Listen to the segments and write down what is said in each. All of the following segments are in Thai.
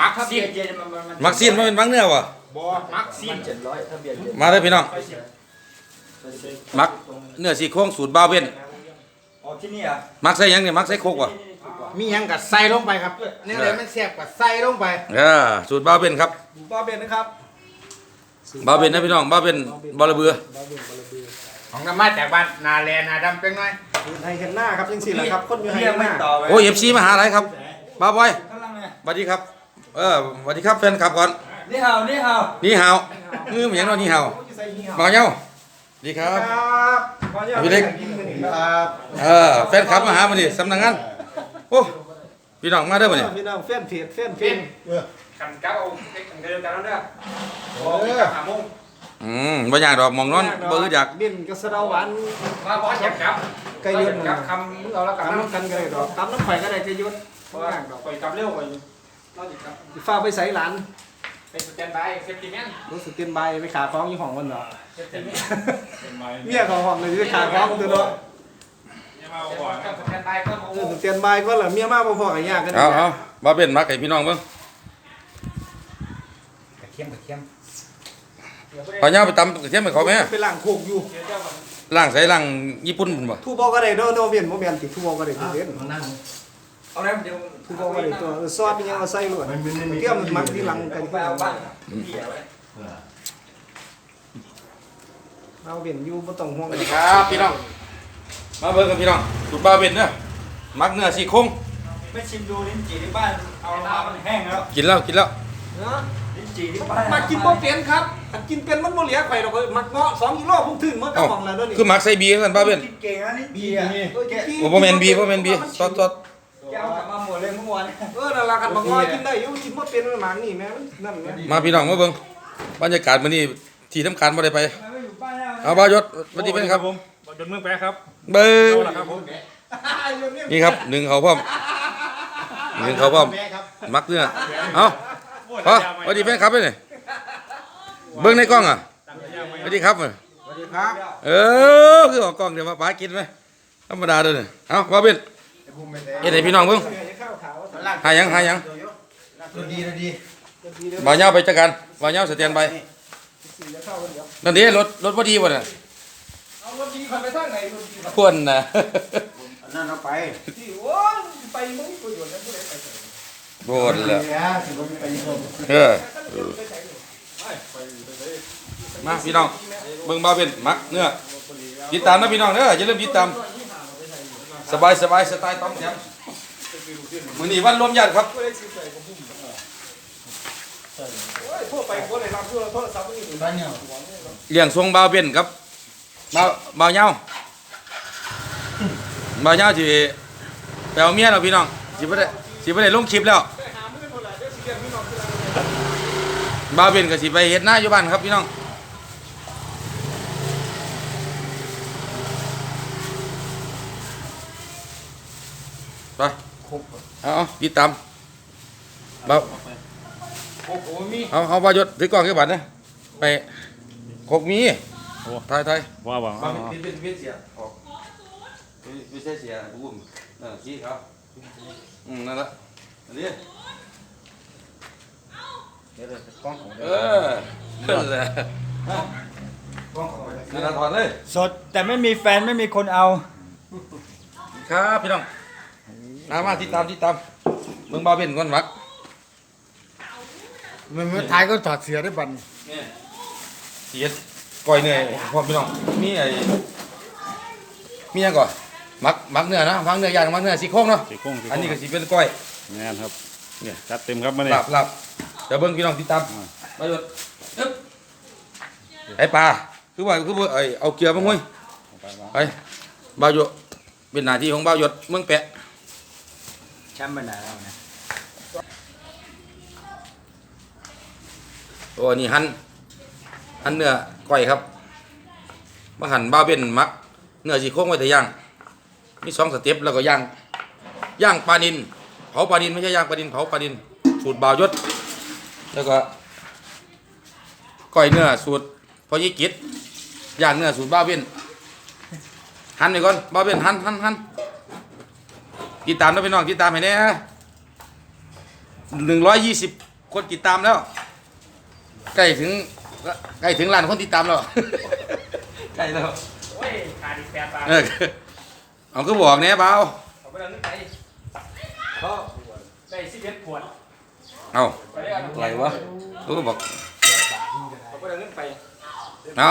มักซินมักซีนมันเป็นมักเนื้อวะบอมักซินเจ็ดร้อยทะเบียนมาเลยพี่น้องมักเนื้อซี่โครงสูตรบาวเบนอ๋อที่นี่อะมักใส่หยังเนี่ยมักใส่โคกวะมีหยังกับใส่ลงไปครับเนี่ยเลยมันแซ่บกับใส่ลงไปเออสูตรบาวเบนครับบอเบนนะครับบาวเบนนะพี่น้องบาวเบนบอระเบือของน้ำมาจากบ้านนาแลนาดำเป็นไงให้เห็นหน้าครับจังสี่แหละครับคนอยู่ให้เรียกหไม่น้าต่อไปโอ้ยเอฟซีมาหาอะไรครับบาวบอยข้างล่างเนี่ยสวัสดีครับ เออสวัสดีครับแฟนคลับก่อน นี่เห่านี่เห่านี่ฮาวงืมอย่างเน้อนี่ฮาวบ่าวเหย้าดีครับ ครับขออนุญาตพี่เล็ก ครับเออแฟนคลับมาหามาดิสำนักงานโอ้พี่น้องมาเด้อมาดิพี่น้องแฟนเพจแฟนเพจขันก้าวเอ็กซ์เดินกันแล้วเด้อเอบอกพี่อกับหาโมงอืมบ่อยากดอกหมองนอนบ่อึดอยากดินกระสะเดาหวานมาบอสแคบครับไก่ยืนกับคำมึงเอาแล้วกับตำน้ำน้ำกันก็ได้ดอกตำน้ำไข่ก็ได้ไก่ยืนเพราะว่าปล่อยกลับเร็วกว่า อยู่นอกจากครับฟ้าไปใส่หลานเป็นสแตนบายเซฟตี้แมนรู้สึกเต้นใบไปขาคล้องอยู่ห้องมันเหรอเซฟตี้แมนเป็นไม้เมียของห้องเลยจะขาคล้องตัวเนาะเนี่ยมาบอกก็สแตนบายก็โอ้เออเต้นใบก็เหรอเมียมาบ่พอกันยากกันเอาเอาบ่าวเป็นมักให้พี่น้องเบิ่งกระเทียมกระเทียมพาเหย้าไปตำกระเทียมให้เขาไหมไปล้างโคกอยู่เดี๋ยวเจ้าก่อนล่างใส่ล่างญี่ปุ่นพุ่นบ่ทูบอก็ได้โดโนเวียนโมเวียนติทูบอก็ได้ทูเวียนมานั่งเอาแล้วเดี๋ยว ทูบอก็ได้ตัวเออซอสเป็นยังเอาใส่ลวดเตรียมมักที่หลังกันไปเอาบ้านพี่เอาไว้เอาเวียนอยู่บ่ต้องห่วงสวัสดีครับพี่น้อง มาเบิ่งกันพี่น้องสูตรบ่าวเป็นเด้อมักเนื้อซี่โครงไม่ชิมดูลิ้นจี่ที่บ้านเอาน้ำมันแห้งแล้วกินแล้วกินแล้วเนาะลิ้นจี่ที่บ้านมากินบ่เป็นครับอันกินเป็นมันบ่เหลือไข่ดอกเอ้ยมักเงาะ2กิโลพุ่งถึงเมื่อกระเอ้าป๋องแล้วเด้อนี่คือมักใส่บีกันบ่าวเป็นกินเก่งนะลิ้นจี่อะเออขี้โอ้บ่แม่นบีบ่แม่นบีซอสซอสแกเอากลับมาหมดเลยเมื่อวานเออนั่นล่ะกันบักงอยกินได้อยู่กินบ่เป็นมันหมางนี่แม่มันนั่นแหละมาพี่น้องมาเบิ่งบรรยากาศมื้อนี้ที่ทำการบ่ได้ไปทำไมไม่อยู่บ้านแล้วเอาบ่าวยศสวัสดีเป็นครับผมจนเมืองแปะครับ เบิ่งเอาละครับผมนี่ครับหนึ่งเขาพร้อมหนึ่งเขาพร้อมมักเนื้อเอาพอสวัสดีแฟนครับเด้อนี่เบิ่งในกล้องอะสวัสดีครับสวัสดีครับ เออคือออกกล้องเดี๋ยวมาปากินไหมธรรมดาเด้อนี่เอาว่าเป็น เฮ็ดให้พี่น้องเบิ่งหาหยังหาหยังดีดีบ่าวเหย้าไปจัดการบ่าวเหย้าสแตนบายนั่นดิรถรถบ่ดีบ่น่ะเอารถดีคันไปทางไหนรถดีควรน่ะนั่นเอาไปที่โอ้ยไปมึงประโยชน์แล้วผู้ใดไปใส่โบนแล้วสิผมไปชมเออมาพี่น้องเบิ่งบ่าวเป็นมักเนื้อติดตามนะพี่น้องเด้ออย่าลืมติดตาม สบายสบายสไตล์ต้อมแถมมื้อนี้วันรวมญาติครับผู้ใดสิใส่ผมพุ่มโอ้ยโทรไปบ่ได้รับโทรศัพท์นี่บ้านเนี่ยเลี้ยงทรงบ่าวเป็นครับบ่าวบ่าวเหย้าบ่าวเหย้าสิไปเอาเมียแล้วพี่น้องสิบ่ได้สิบ่ได้ลงคลิปแล้วได้หามื้อเท่าไหร่เดี๋ยวสิเรียนพี่น้องคือบ่าวเป็นก็สิไปเฮ็ดหน้าอยู่บ้านครับพี่น้อง ไปเอาเอาติดตามบ่าวโอ้โหมีเอาเอาบ่าวยศถือกล้องแค่บัดนะไปคกมีถ่ายถ่ายว่าว่ามาเป็นเป็นเป็นเสียออกไม่ใช่เสียบูมเออชี้ครับอืมนั่นละอันนี้เดี๋ยวกล้องของเออนั่นแหละนั่นละถอดเลย สดแต่ไม่มีแฟนไม่มีคนเอา ครับพี่น้อง มามาติดตามติดตามเบิ่งบ่าวเป็นก่อนวักมันมันท้ายก็ถอดเสียได้บันนี่เสียดก้อยเหนื่อยพ่อพี่น้องมีไอ้มีหยังก่อนมักมักเนื้อนะมักเนื้อย่างมักเนื้อซี่โครงเนาะสีโค้งสีอันโค้นี้งก็สิเป็นก้อยแน่นครับเนี่ยจัดเต็มครับมาเนี่ยหลับหลับเดี๋ยวเบิ่งพี่น้องติดตามมาหยุดอึ๊บไอ้ปลาคือว่าคือว่าไอ้เอาเกียร์มาห้วยไปบ่าวหยดเป็นหน้าที่ของบ่าวหยดเมืองแปะแชมป์ไปไหนแล้วนะโอ้นี่หั่นหั่นเนื้อก้อยครับมาหั่นบ่าวเป็นมัก เนื้อซี่โครงไว้แต่ย่าง มีสองสเต็ปแล้วก็ย่าง ย่างปลานินเผาปลานินไม่ใช่ย่างปลานินเผาปลานิน สูตรบ่าวยดแล้วก็ก้อยเนื้อสูตรพอยี่กิจย่างเนื้อสูตรบ่าวเป็นหั่นไปก่อนบ่เป็นหั่นหั่นหั่น ติดตามนะพี่น้องติดตามให้แน่หนึ่งร้อยยี่สิบคนติดตามแล้ว ใกล้ถึงใกล้ถึงล้านคนติดตามแล้วใกล้แล้วโอ้ยขาดอีกแปดบาทเออเอาก็บอกแหน่เบาเอาไปเดินขึ้นไปเขาได้สิบเอ็ดขวดเอาไปได้กันอะไรวะกูก็บอกเอาไปเดินขึ้นไปเอา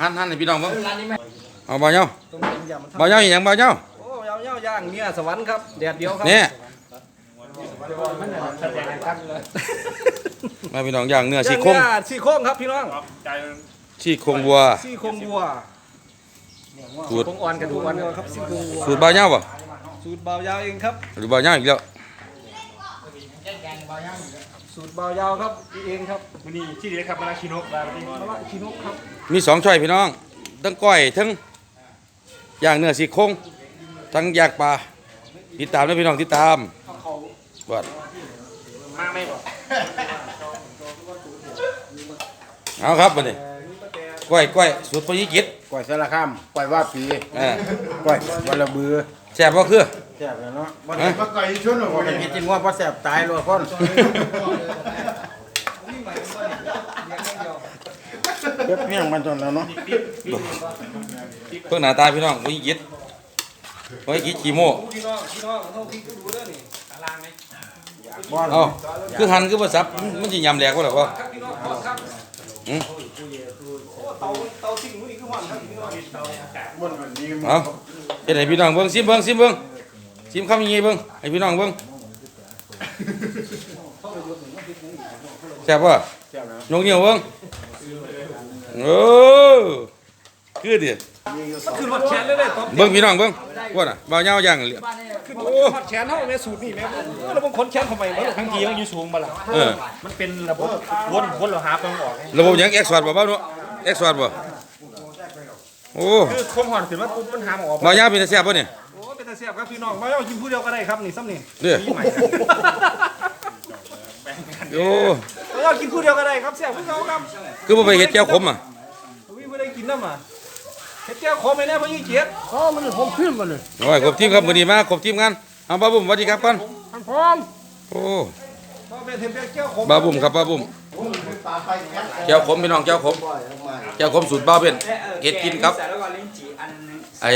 หันหันให้พี่น้องเบิ่งร้านนี้ไหมเอาเบาเนาตรงนี้อย่ามันทำเบาเนาอีหยังเบาเนาโอ้ ยาวๆย่างเนี่ยสวรรค์ครับแดดเดียวครัเนี่ยมันเนี่ยแสดงให้ตั้งเลยมาพี่น้องย่างเนื้อย่างซี่โครงเนื้อซี่โครงครับพี่น้องครับใจซี่โครงวัวซี่โครงวัวสูตรโครงอ่อนกระดูกอ่อนครับซี่โครงวัวสูตรเบาเนาบ่สูตรเบายาวเองครับหรือเบาเนาอีกแล้วสูตรเบายาวครับนี่เองครับวันนี้ที่เด็ดครับมาลาคิโนะมาลาคิมะโนะละชินกครับมีสองช่อยพี่น้องทั้งก้อยทั้งย่างเนื้อซี่โครง ทั้งย่างปลาติดตามนะพี่น้องติดตามบอดมาไม่บอกเอาครับบัดนี้ก้อยก้อยสูตรพญิกิจก่อยสารคามก่อยว่าปีเออก่อยวันละบือแซ่บบ่คือ แซ่บแล้วเนาะบ่ได้มาก่อยชนหรอกบ่ได้กินว่าบ่แซ่บตายเลยคนเก็บเพียงมันจนแล้วเนาะเพิ่งหน้าตาพี่น้องพญิกิจ พญิกิจขี้โม่พี่น้องพี่น้องเขาพี่ก็ดูเด้อนี่บ่เอาคือหันคือบ่สับมันสิยำแหลกบ่ล่ะบ่ครับพี่น้องครับอืมโอ้เตาเตาสิ่งนี้คือหวานครับพี่น้องบ่มันดีเอาเฮ็ดให้พี่น้องเบิ่งซิมเบิ่งซิมเบิ่งซิมคำยังไงเบิ่งให้พี่น้องเบิ่งแซ่บบ่แซ่บแล้วยกนิ้วเบิ่งโอ้คือดิ มันคือรถแขนเลยเลยตอนเบิ่งพี่น้องเบิ่งว่าน่ะบ่าวยาวย่างเหลือคือโอ้รถแขนเท่าแม่สูตรนี่แม่แล้วบางคนแขนทำไมวะทั้งทีมันอยู่สูงมาละเออมันเป็นระบบวนวนเราหาตรงออกไงระบบหยังเอ็กซ์วอร์ดบ่บ่าวเนาะเอ็กซ์วอร์ดบ่โอ้คือความห่อนขึ้นมาปุ๊บมันหามออกบ่าวยาวเป็นตาแซ่บบ่เนี่ยโอ้เป็นตาเสียบครับพี่น้องมาเอากินผู้เดียวก็ได้ครับนี่ซ้ำนี่เด้อโอ้มาเอากินผู้เดียวก็ได้ครับเสียบผู้เขาครับคือบ่ไปเฮ็ดแก้วขมอะวิ่งไม่ได้กินน้ำอะ เฮ็ดแก้วขอไม่แน่เพราะยี่เจี๊ยบอ๋อมันผมขึ้นมาเลยโอ้ยครบทีมครับมื้อนี้มาครบทีมงานเอาบ้าบุ่มสวัสดีครับก่อนท่านพร้อมโอ้พ่อแม่เห็นแก้วขมบ้าบุ่มครับบ้าบุ่มแก้วขมพี่น้องแก้วขมแก้วขมสูตรบ้าเป็นเกล็ดกินครับแล้วก็ลิ้นจี่อันนึงไอ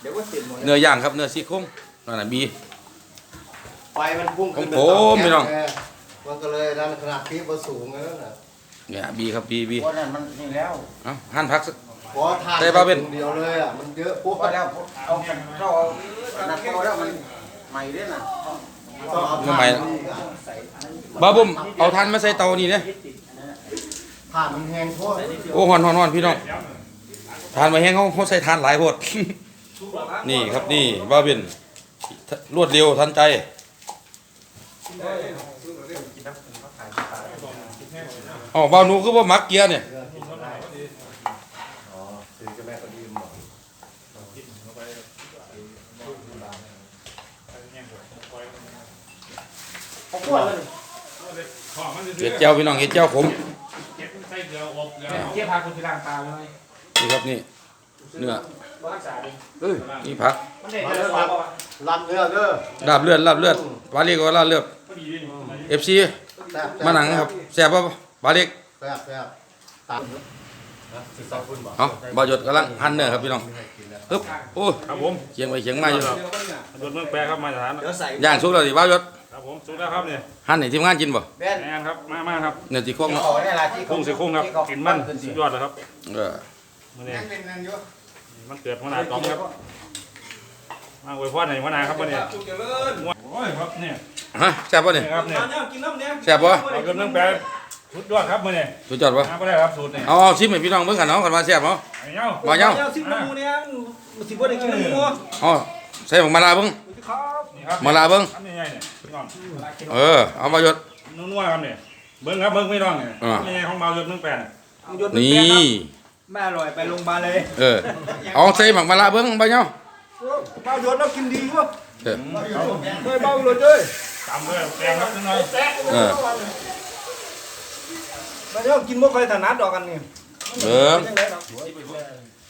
เดี๋ยวก็ติดหมดเนื้อย่างครับเนื้อซี่โครงนั่นน่ะบีไฟมันพุ่งขึ้นของผมพี่น้องมันก็เลยดันขนาดพีบสูงแล้วนะเนี่ยบีครับบีบีบ่นั่นมันนี่แล้วเอ้าหั่นผักสัก เพราะทานได้ป่ะเป็นเดียวเลยอะมันเยอะปุ๊บพอแล้วเอาเราเอานักพอแล้วมันใหม่เด้น่ะต้องเอาทำไมทานบ้าบุ่มเอาทานมาใส่เตานี่เนี่ยทานมันแห้งโทษโอ้ฮ้อนฮ้อนฮ้อนพี่น้องทานมาแห้งเขาเขาใส่ทานหลายโพด นี่ครับนี่บ้าเป็นรวดเร็วทันใจอ๋อบ้าวหนูคือว่ามักเกียร์เนี่ย เห็ดเจ้าพี่น้องเห็ดเจ้าขมใส่เกลืออบเกลือเทียบพาคุณที่ล้างตาเลยนี่ครับนี่เนื้อรักษาดินี่ผักมันได้เดือดร้อนป่ะลำเนื้อเด้อลาบเลือดลาบเลือดปลาเล็กก็ลาบเลือดพอดีเลยเอฟซีแซ่บมาหนังครับแซ่บป่ะปลาเล็กแซ่บแซ่บตามสิสองคุณบอกเอาบาหยดกำลังหั่นเนื้อครับพี่น้องปึ๊บโอ้ยครับผมเคียงไปเคียงมาอยู่โดนเมืองแปรครับมาตรฐานเดี๋ยวใส่ย่างสุกแล้วดิบาหยดครับ ผมสุดแล้วครับเนี่ยหั่นให้ทีมงานกินบ่แบนแอนครับมามาครับเนื้อที่โครงเนาะขอได้ล่ะที่คุ้งสิคุ้งครับกินมันสุดยอดเลยครับเออมื้อนี้มันเกิดหัวหน้าตอมครับมาอวยพรให้หัวหน้าครับวันนี้จุกเจริญโอ้ยครับเนี่ยฮะแซ่บป่ะเนี่ย นี่ครับเนี่ยมาเนี่ยกินน้ำเนี่ยแซ่บบ่เราเกิดเมืองแปรสุดยอดครับมื้อนี้สุดยอดป่ะมาบ่ได้ครับสูตรนี่เอาเอาชิมให้พี่น้องเบิ่งกันเนาะกันว่าแซ่บเนาะ ไอ้เนาะบ่เจ้าสิบโมงเนี่ยมันสิบ่ได้กินน้ำมัวเอาใส่หมกมาลาเบิ่งครับนี่ครับมาลาเบิ่งทำยังไงเนี่ย พี่น้องเออ เอาบาหยด นัวๆครับเนี่ยเบิ่งครับเบิ่งพี่น้องเนี่ยอ่าทำยังไงของเบาเกิดเมืองแปรเนี่ยนี่ไม่อร่อยไปโรงพยาบาลเลยเออ เอาใส่หมักมาลาเบิ่งบาเนาะเบาหยดแล้วกินดีวะเออเฮ้ยเบาหยดเลยตามด้วยแกงครับนิดหน่อยเออมาเนี่ยกินบ่ค่อยถนัดดอกกันนี่เออจังได๋ดอก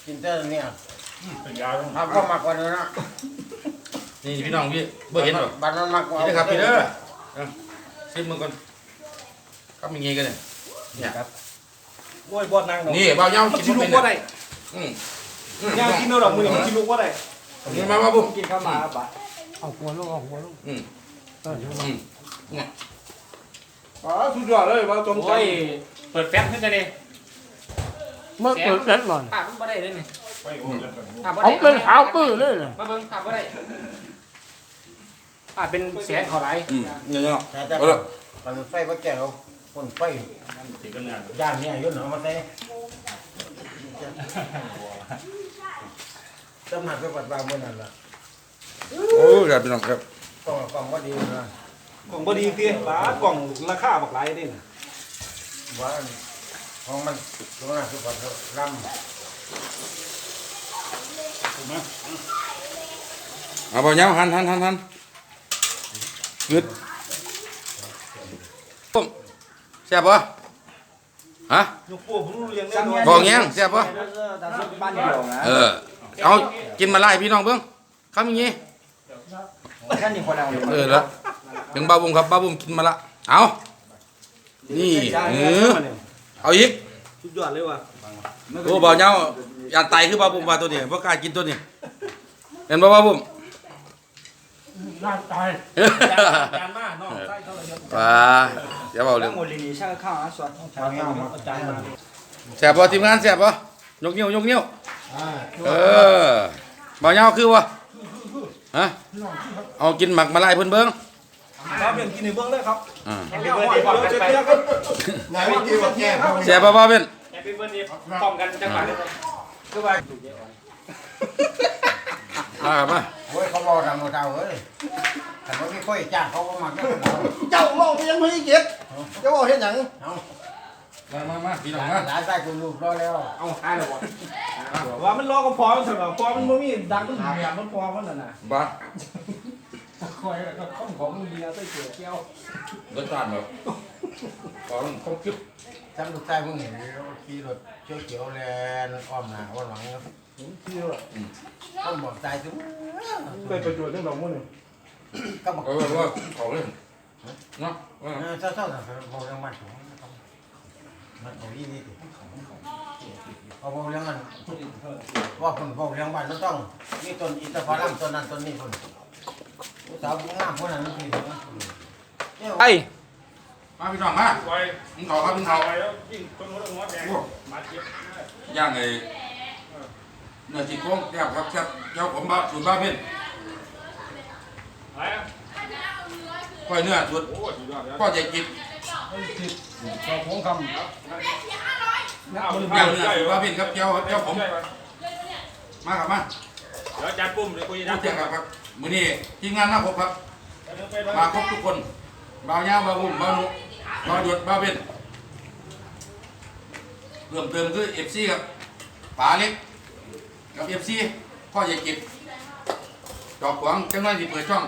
กินแต่เนี่ยเป็นยาวทำก็มากกว่านี้นะ นี่พี่น้องพี่บ่เห็นหรอบัดมันมากกว่านี่นะครับพี่เด้อเอาชิมมึงก่อนครับมีงี้กันเนี่ยเนี่ยโอ้ยบ่นั่งดอกนี่เบาเย้ามันกินสิบ่ลุเป็กนบ่ได้อืมย่างกินเอาดอกมือนี่มันสิลุกบ่ได้นี่มาว่าบุ้มกินข้าวหมาบะเอาหัวลงเอาหัวลงอืมเอออืมอ๋อสุดยอดเลยว่าจมใจโอ้ยเปิดแฟมขึ้นจะดิเมื่อเกิดเล็ดหล่อนภาพมันบ่ได้เลยนี่ภาพบ่เอาได้เป็นขาวปื้อเลยน่ะมาเบิ่งภาพบ่ได้ ภาพเป็นเสียงเขาไหลอืมเนี่ยเนาะแต่แต่เอาละมันไฟว่าแก่เราคนไฟย่างเนี่ยยุ่นเอามาใส่ตำหนักไปปัดวางบนนั่นล่ะโอ้ยครับพี่น้องครับกล่องกล่องว่าดีนะกล่องบ่ดีติปลากล่องราคาบักหลายเด้น่ะว่าของมันตรงนั้นคือปัดลำเอาเบาเย้าหันหันหันหัน กึดปุ้มแซ่บปะฮะยกพวกผมรู้เรียงแน่นอนกองแยงแซ่บปะแต่สุดบ้านเดียวนะเออ เอากินมาไล่พี่น้องเบิ่งคำอย่างงี้ท่านนี่คนเอาเลยเออละถึงบ้าบุ้มครับบ้าบุ้มกินมาละ เอานี่เออเอาอีกสุดยอดเลยว่ะโอ้บ่าวเหย้าอย่าไตคือบ้าบุ้มว่าตัวนี้บ่กล้ากินตัวนี้เห็นบ่บ้าบุ้ม น่าตายจานมาน้องใส่เข้าเลยเดี๋ยวว้าเดี๋ยวเอาเรื่ตั้องงหมดเลยนี่ช่างข้าวนะส่วนทางเงามาเอาจานมาแซ่บบ่ทีมงานแซ่บบ่ยกนิ้วยกนิ้วเออบ่าวเหย้าคือวะฮะเอากินหมักมาไล่เพิ่นเบิ่งครับเรียนกินในเบื้องเลยครับอ่าแฮปปี้เบิร์ดเดย์พร้อมกันไปไหนไม่กินว่าแก่พอแซ่บบ่บ่าวเป็นแฮปปี้เบิร์ดเดย์พร้อมกันจังหวะนี้คือว่า มาครับมาโอ้ยเขาบอกทำเราเจ้าเอ้ยแต่ว่าไม่ค่อยจ้างเขาก็มาก็เราเจ้าเว้าไปยังไม่ได้เก็บเจ้าเว้าเฮ็ดหยังเอามามามาพี่น้องหมาลานใต้คุณลูกรอแล้วเอาหายแล้วบ่ว่ามันรอก็พอมันสำหรับพอมันบ่มีดังมันหามันพอมันน่ะนะบ้าคอยก็ของของเบียร์ใส่เกี๊ยวแก้วรสชาติแบบของคงคิดจำลูกชายมึงเห็นรถขี่รถเขียวเขียวๆแลนอ้อมหน้าอ้อมหลังครับ ที่ว่าต้องบอกตายถึงเคยประโยชน์เรื่องดอกมื้อนี่ก็บอกเออว่าของเล่นเนาะว่าเออเจ้าเจ้าแต่บอกเรื่องบ้านผมมันของยี่นี่ดิเอาบอกเรื่องมันว่าคนบอกเรื่องบ้านต้องนี่ต้นอินทผลัมต้นนั้นต้นนี้คนสาวงามคนนั้นนั่นคือเนี่ยไอ้มาพี่น้องมามึงเขาครับมึงเขาไปแล้วยิ่งคนหัวหัวแดงมาเจ็บย่างไอ้ เนื้อที่โค้งแซ่บครับแซ่บเจ้าผมบ้าสูตรบ้าเพ่นไปอะก้อยเนื้อสูตรโอ้สุดยอดเลยพ่อใจกิจขอของคำเอาย่างเนื้อสูตรบ้าเพ่นครับเจ้าเจ้าผมเดี๋มาครับมายวจัดปุ่มเดี๋ยวคุยพูจัดดเจ้าครับครับมื้อนี้ทีมงานมาครบครับ มาครบทุกคนบ่าวย่างบ่าวบุ้มบ่าวนุบ่าวหยดบ่าวเพ่นเริ่มเติมคือ FC ครับป๋าเล็ก กับ FC พ่อใหญ่กิจดอกหวงจังน้อยสิเปิดช่อง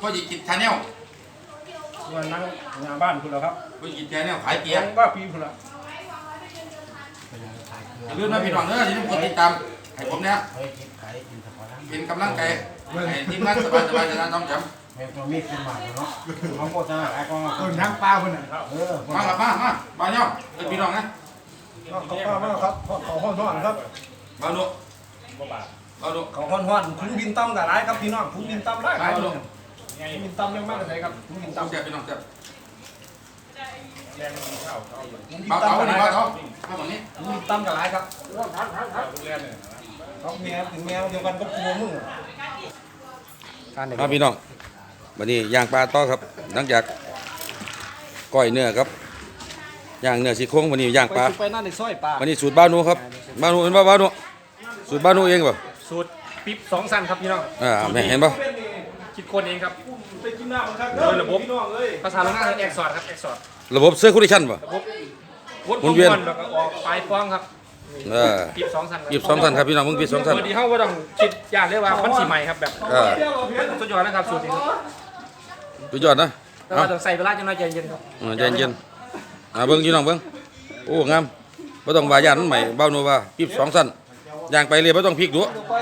พ่อใหญ่กิจชาแนลวันนั่งหน้าบ้านคุณแล้วครับพ่อใหญ่กิจชาแนลขายเกียร์ว่าปีคุณละอย่าลืมนะพี่น้องเด้ออย่าลืมกดติดตามให้ผมนะเฮ้ยกินขายอินทผลัมเป็นกำลังใจให้ทีมงานสบายสบายๆจะทำจำแม่ตัวมีขึ้นมาเนาะเขาโฆษณาขายของคนทั้งป้าคนน่ะเออมาครับมามาบ่าวเนาะเป็นพี่น้องนะเขาป้ามากครับเขาห้อนห้อนครับบ่าวนุ บ่าวนุเขาห้อนห้อนคุ้งบินตั้มกับไรครับพี่น้องคุ้งบินตั้มได้คบ่ารับวนุคุ้งบินตั้มยังมากเลยครับคุ้งบินตั้มเสียพี่น้องเสียแรงข้าวเขาคุ้งบินบ่าวตั้มเอากับดิไรบ่าวครับเอามาตรงนี้คุ้งบินตั้มกับไรครับทุเรียนเนี่ยครับแมวถึงแมวเดียวกันก็กลัวมึงมาพี่น้องวันนี้ย่างปลาต่อครับ หลังจากก้อยเนื้อครับย่างเนื้อซี่โครงวันนี้ย่างปลา ไปนั่นในซอยปลาวันนี้สูตรบ้าวนุครับบ้าวนุเห็นป่ะบ้าวนุ สูตรบ้าวนุเองป่ะสูตรปิ๊บสองสั้นครับพี่น้องอ่าแม่เห็นป่ะคิดคนเองครับ ไปกินน้ำครับพี่น้องเอ้ยภาษาลงหน้าคือแอกซอดครับแอกซอดระบบเซอร์คูลเลชันป่ะ ระบบวดหมุนเวียนแล้วก็ออกปลายฟองครับเออปิ๊บสองสั้นหยิบสองสันครับพี่น้องมึงหยิบสองสันเมื่อดีเฮาว่าต้องคิดอย่างเรียกว่ามันสีใหม่ครับแบบเออ สุดยอดนะครับสูตรนี้ครับสุดยอดนะแต่เอาว่าต้องใส่เวลาจังน้อยใจเย็นครับเออใจเย็นอ่าเบิ้งพี่น้องเบิ้งโอ้งามบ่ต้องว่าย่านมันใหม่บ้าวนุว่าหยิบสองสัน ย่างไปเลยบ่ต้องพลิกดู ไป